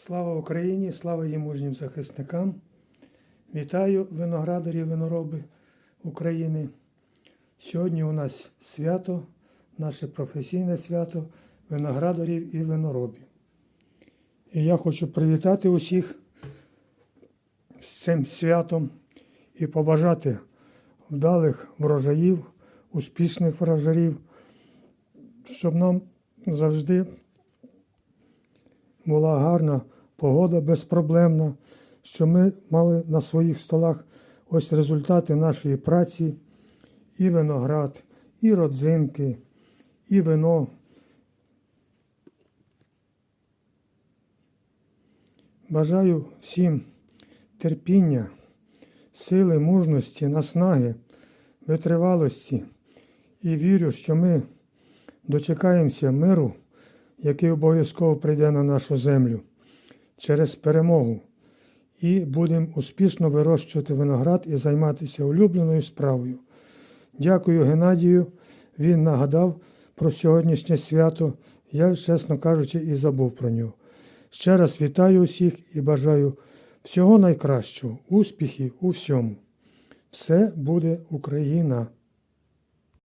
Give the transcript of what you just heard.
Слава Україні, слава її мужнім захисникам. Вітаю виноградарі, винороби України. Сьогодні у нас свято, наше професійне свято виноградарів і виноробів. І я хочу привітати усіх з цим святом і побажати вдалих врожаїв, успішних врожаїв, щоб нам завжди була гарна погода безпроблемна, що ми мали на своїх столах ось результати нашої праці, і виноград, і родзинки, і вино. Бажаю всім терпіння, сили, мужності, наснаги, витривалості і вірю, що ми дочекаємося миру який обов'язково прийде на нашу землю через перемогу, і будемо успішно вирощувати виноград і займатися улюбленою справою. Дякую Геннадію. Він нагадав про сьогоднішнє свято. Я, чесно кажучи, і забув про нього. Ще раз вітаю усіх і бажаю всього найкращого, успіхів у всьому. Все буде Україна!